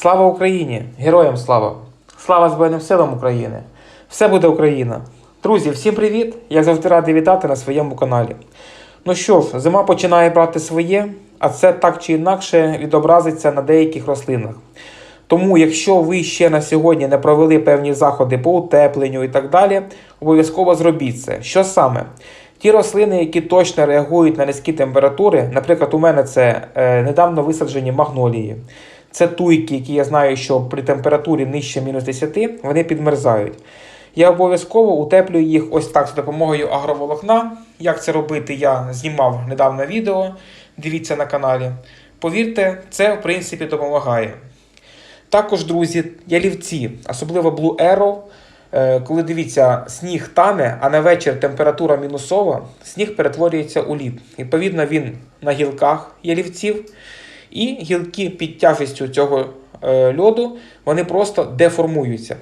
Слава Україні! Героям слава! Слава Збройним силам України! Все буде Україна! Друзі, всім привіт! Я завжди радий вітати на своєму каналі. Ну що ж, зима починає брати своє, а це так чи інакше відобразиться на деяких рослинах. Тому, якщо ви ще на сьогодні не провели певні заходи по утепленню і так далі, обов'язково зробіть це. Що саме? Ті рослини, які точно реагують на низькі температури, наприклад, у мене це е, недавно висаджені магнолії. Це туйки, які я знаю, що при температурі нижче мінус 10 вони підмерзають. Я обов'язково утеплюю їх ось так за допомогою агроволокна. Як це робити, я знімав недавно відео. Дивіться на каналі. Повірте, це в принципі допомагає. Також, друзі, ялівці, особливо Blue Arrow. Е, Коли дивіться, сніг тане, а на вечір температура мінусова, сніг перетворюється у лід. Відповідно, він на гілках ялівців, і гілки під тяжестю цього е, льоду вони просто деформуються.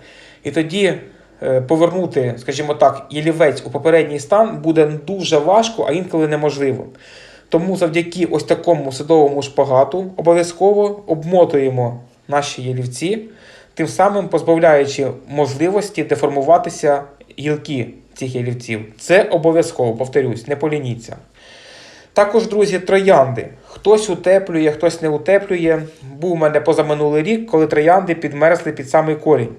І тоді е, повернути, скажімо так, ялівець у попередній стан буде дуже важко, а інколи неможливо. Тому завдяки ось такому садовому шпагату обов'язково обмотуємо наші ялівці, тим самим позбавляючи можливості деформуватися гілки цих ялівців. Це обов'язково, повторюсь, не полініться. Також, друзі, троянди. Хтось утеплює, хтось не утеплює. Був у мене позаминулий рік, коли троянди підмерзли під самий корінь.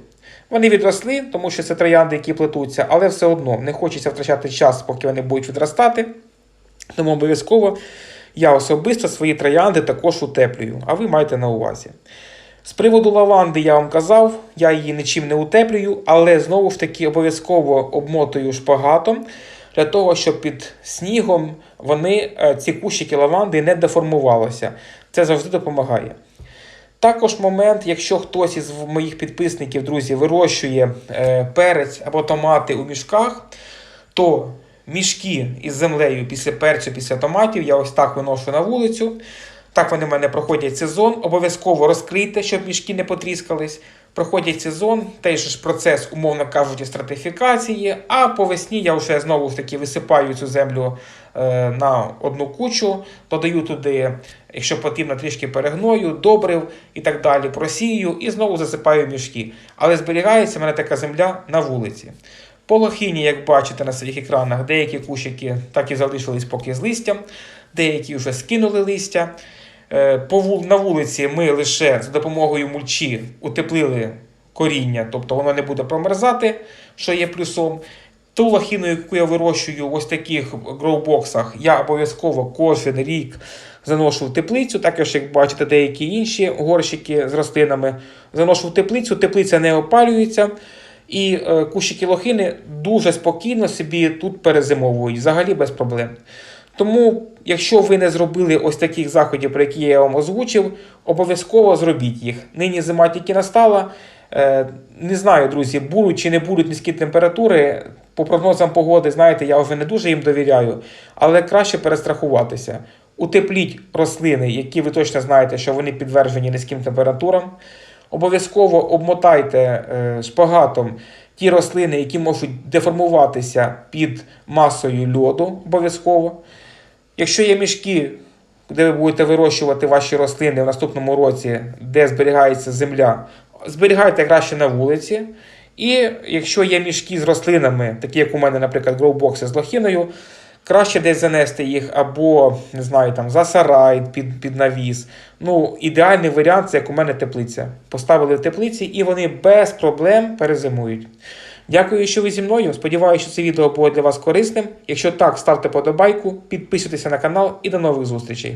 Вони відросли, тому що це троянди, які плетуться, але все одно не хочеться втрачати час, поки вони будуть відростати. Тому обов'язково я особисто свої троянди також утеплюю, а ви маєте на увазі. З приводу лаванди я вам казав, я її нічим не утеплюю, але знову ж таки обов'язково обмотую шпагатом для того, щоб під снігом вони, е, ці кущики лаванди не деформувалися. Це завжди допомагає. Також момент, якщо хтось із моїх підписників, друзі, вирощує е, перець або томати у мішках, то мішки із землею після перцю, після томатів я ось так виношу на вулицю. Так вони в мене проходять сезон. Обов'язково розкрийте, щоб мішки не потріскались. Проходять сезон, той же ж процес, умовно кажучи, стратифікації. А по весні я вже знову ж таки висипаю цю землю е, на одну кучу, додаю туди, якщо потрібно, трішки перегною, добрив і так далі. Просію і знову засипаю мішки. Але зберігається в мене така земля на вулиці. По лохині, як бачите на своїх екранах, деякі кущики так і залишились поки з листям, деякі вже скинули листя. Е, на вулиці ми лише за допомогою мульчі утеплили коріння, тобто воно не буде промерзати, що є плюсом. Ту лохину, яку я вирощую в ось таких гроубоксах, я обов'язково кожен рік заношу в теплицю. Також, як бачите, деякі інші горщики з рослинами заношу в теплицю. Теплиця не опалюється. І е, кущики лохини дуже спокійно собі тут перезимовують, взагалі без проблем. Тому, якщо ви не зробили ось таких заходів, про які я вам озвучив, обов'язково зробіть їх. Нині зима тільки настала. Е, Не знаю, друзі, будуть чи не будуть низькі температури. По прогнозам погоди, знаєте, я вже не дуже їм довіряю, але краще перестрахуватися. Утепліть рослини, які ви точно знаєте, що вони підтверджені низьким температурам. Обов'язково обмотайте е, шпагатом ті рослини, які можуть деформуватися під масою льоду. Обов'язково. Якщо є мішки, де ви будете вирощувати ваші рослини в наступному році, де зберігається земля, зберігайте краще на вулиці. І якщо є мішки з рослинами, такі як у мене, наприклад, гроубокси з лохіною, краще десь занести їх або не знаю, там за сарай під, під навіс. Ну, ідеальний варіант це як у мене теплиця. Поставили в теплиці і вони без проблем перезимують. Дякую, що ви зі мною. Сподіваюся, що це відео було для вас корисним. Якщо так, ставте подобайку, підписуйтесь на канал і до нових зустрічей.